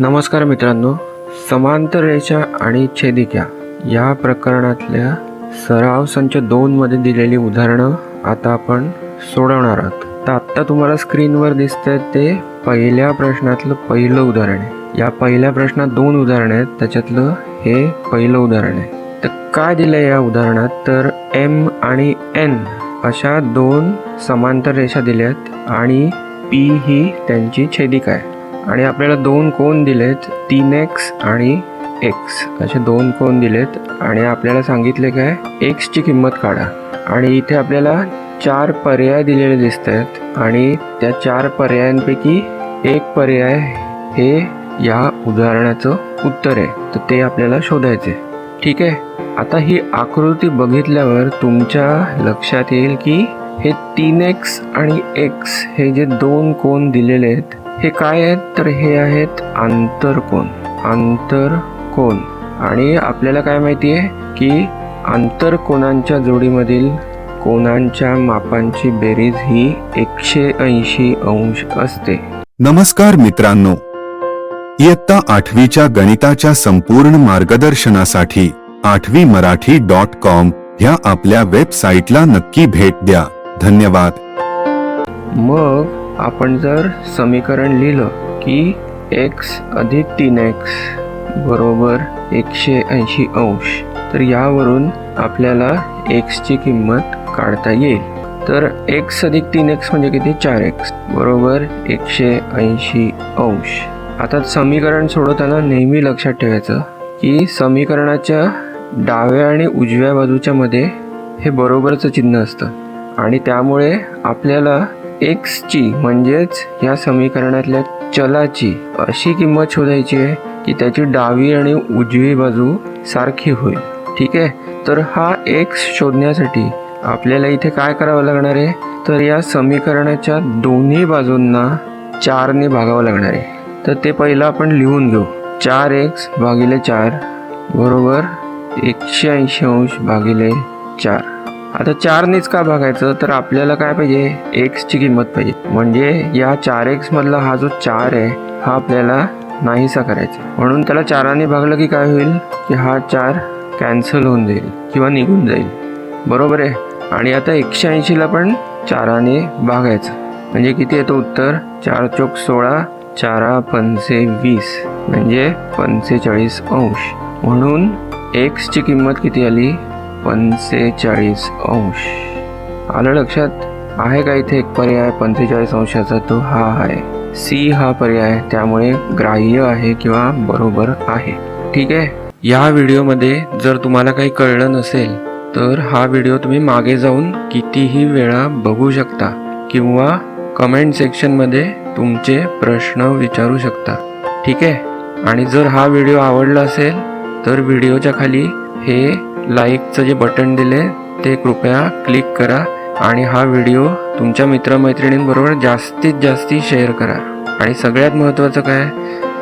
नमस्कार मित्रांनो समांतर रेषा आणि छेदिका या प्रकरणातल्या सराव संच दोनमध्ये दिलेली उदाहरणं आता आपण सोडवणार आहोत. तर आत्ता तुम्हाला स्क्रीनवर दिसतंय ते पहिल्या प्रश्नातलं पहिलं उदाहरण आहे. या पहिल्या प्रश्नात दोन उदाहरणं आहेत त्याच्यातलं हे पहिलं उदाहरण आहे. तर काय दिलं या उदाहरणात? तर एम आणि एन अशा दोन समांतर रेषा दिल्यात आणि पी ही त्यांची छेदिका आहे. आणि आपल्याला दोन कोण दिलेत? तीन एक्स आणि एक्स असे दोन कोण दिलेत आणि आपल्याला सांगितले काय? एक्सची किंमत काढा. आणि इथे आपल्याला चार पर्याय दिलेले दिसत आहेत आणि त्या चार पर्यायांपैकी एक पर्याय हे या उदाहरणाचं उत्तर आहे. तर ते आपल्याला शोधायचे ठीक आहे? आता ही आकृती बघितल्यावर तुमच्या लक्षात येईल की हे तीन एक्स आणि एक्स हे जे दोन कोण दिलेले आहेत हे काय आहेत? तर हे आहेत आंतरकोन. आंतरकोन आणि आपल्याला काय माहिती आहे? की आंतरकोनांच्या जोडीमधील कोणांच्या मापांची बेरीज ही एकशे ऐंशी अंश असते. नमस्कार मित्रांनो. इयत्ता आठवीच्या गणिताच्या संपूर्ण मार्गदर्शनासाठी आठवी मराठी डॉट कॉम ह्या आपल्या वेबसाईटला नक्की भेट द्या. धन्यवाद. मग आपण जर समीकरण लिहिलं की एक्स अधिक तीन एक्स बरोबर एकशे ऐंशी अंश तर यावरून आपल्याला एक्सची किंमत काढता येईल. तर एक्स अधिक तीन एक्स म्हणजे किती? चार एक्स बरोबर एकशे ऐंशी अंश. आता समीकरण सोडवताना नेहमी लक्षात ठेवायचं की समीकरणाच्या डाव्या आणि उजव्या बाजूच्या मध्ये हे बरोबरचं चिन्ह असतं आणि त्यामुळे आपल्याला एक्सची म्हणजेच या समीकरणातल्या चलाची अशी किंमत शोधायची आहे की त्याची डावी आणि उजवी बाजू सारखी होईल. ठीक आहे? तर हा एक्स शोधण्यासाठी आपल्याला इथे काय करावं लागणार आहे? तर या समीकरणाच्या दोन्ही बाजूंना चारने भागावं लागणार आहे. तर ते पहिलं आपण लिहून घेऊ. चार एक्स भागिले चार बरोबर एकशे ऐंशी अंश भागिले चार. आता चारनेच का भागायचं तर आपल्याला काय पाहिजे? एक्सची किंमत पाहिजे. म्हणजे या चार एक्स मधला हा जो चार आहे हा आपल्याला नाहीसा करायचा. म्हणून त्याला चाराने भागलं की काय होईल? की हा चार कॅन्सल होऊन जाईल किंवा निघून जाईल. बरोबर आहे? आणि आता एकशे ऐंशीला पण चाराने भागायचं. म्हणजे किती येतं उत्तर? चार चोक सोळा चारा पंचे वीस. म्हणजे पंचेचाळीस अंश. म्हणून एक्सची किंमत किती आली? पंचेचाळीस अंश. आलं लक्षात? आहे का इथे एक पर्याय? पंचेचाळीस अंशाचा तो हा आहे. सी हा पर्याय त्यामुळे ग्राह्य आहे किंवा बरोबर आहे. ठीक आहे? या व्हिडिओमध्ये जर तुम्हाला काही कळलं नसेल तर हा व्हिडिओ तुम्ही मागे जाऊन कितीही वेळा बघू शकता किंवा कमेंट सेक्शनमध्ये तुमचे प्रश्न विचारू शकता. ठीक आहे? आणि जर हा व्हिडिओ आवडला असेल तर व्हिडिओच्या खाली हे लाईकचं जे बटन दिले ते कृपया क्लिक करा आणि हा व्हिडिओ तुमच्या मित्रमैत्रिणींबरोबर जास्तीत जास्ती शेअर करा. आणि सगळ्यात महत्त्वाचं काय?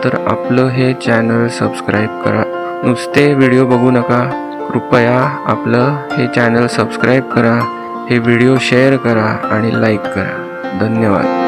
तर आपलं हे चॅनल सबस्क्राईब करा. नुसते व्हिडिओ बघू नका. कृपया आपलं हे चॅनल सबस्क्राईब करा. हे व्हिडिओ शेअर करा आणि लाईक करा. धन्यवाद.